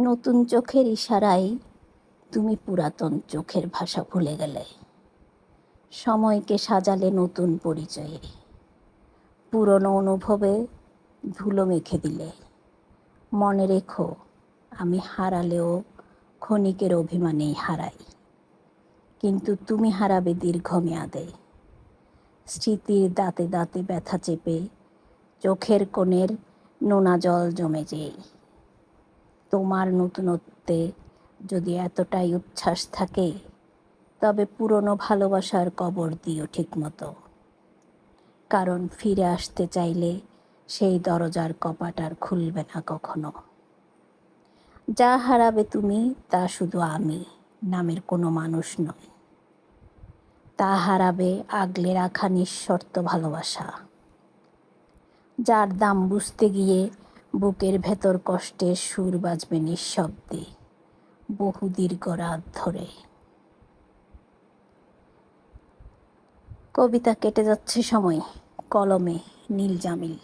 নতুন চোখের ইশারায় তুমি পুরাতন চোখের ভাষা ভুলে গেলে। সময়কে সাজালে নতুন পরিচয়ে। পুরনো অনুভবে ধুলো মেখে দিলে। মনে রেখো, আমি হারালেও ক্ষণিকের অভিমানেই হারাই। কিন্তু তুমি হারাবে দীর্ঘমেয়াদে। স্মৃতির দাঁতে দাঁতে ব্যথা চেপে চোখের কোণের নোনা জল জমে যেই। তোমার নতুনত্বে যদি এতটাই উচ্ছ্বাস থাকে, তবে পুরনো ভালোবাসার কবর দিও ঠিকমতো। কারণ ফিরে আসতে চাইলে সেই দরজার কপাট আর খুলবে না কখনো। যা হারাবে তুমি, তা শুধু আমি, নামের কোনো মানুষ নয় তা হারাবে আগলে রাখা নিঃশর্ত ভালোবাসা। যার দাম বুঝতে গিয়ে বুকের ভেতর কষ্টের সুর বাজবে নিঃশব্দে, বহু দীর্ঘ রাত ধরে। কবিতা কেটে যাচ্ছে সময়, কলমে নীল জামিল।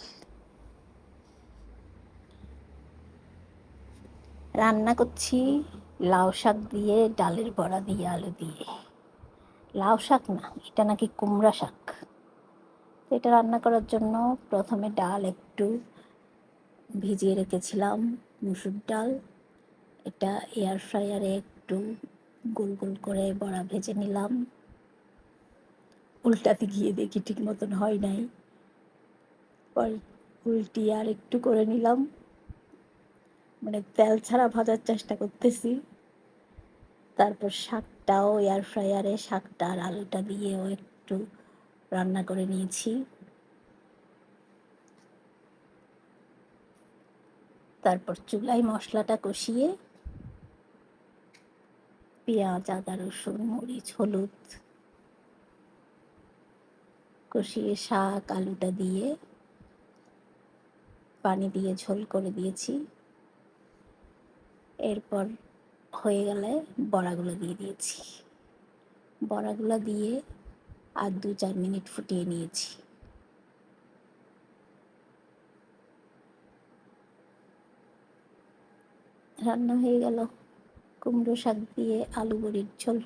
রান্না করছি, লাউ শাক দিয়ে, ডালের বড়া দিয়ে, আলু দিয়ে। লাউ শাক না, এটা নাকি কুমড়া শাক। এটা রান্না করার জন্য প্রথমে ডাল একটু ভিজিয়ে রেখেছিলাম মুসুর ডাল এটা এয়ার ফ্রায়ারে একটু গোল গোল করে বড়া ভেজে নিলাম। উল্টাতে গিয়ে দেখি ঠিক মতন হয় নাই। উল্টি আর একটু করে নিলাম। মানে তেল ছাড়া ভাজার চেষ্টা করতেছি। তারপর শাকটাও এয়ার ফ্রায়ারে শাকটা আর আলুটা দিয়েও একটু রান্না করে নিয়েছি। তারপর চুলায় মশলাটা কষিয়ে পেঁয়াজ, আদা, রসুন, মরিচ, হলুদ কষিয়ে শাক, আলুটা দিয়ে পানি দিয়ে ঝোল করে দিয়েছি। এরপর হয়ে গেলে বড়াগুলো দিয়ে দিয়েছি। বড়াগুলো দিয়ে আর দু চার মিনিট ফুটিয়ে নিয়েছি। রান্না হয়ে গেল। কুমড়ো শাক দিয়ে আলু বড়ির ঝোল।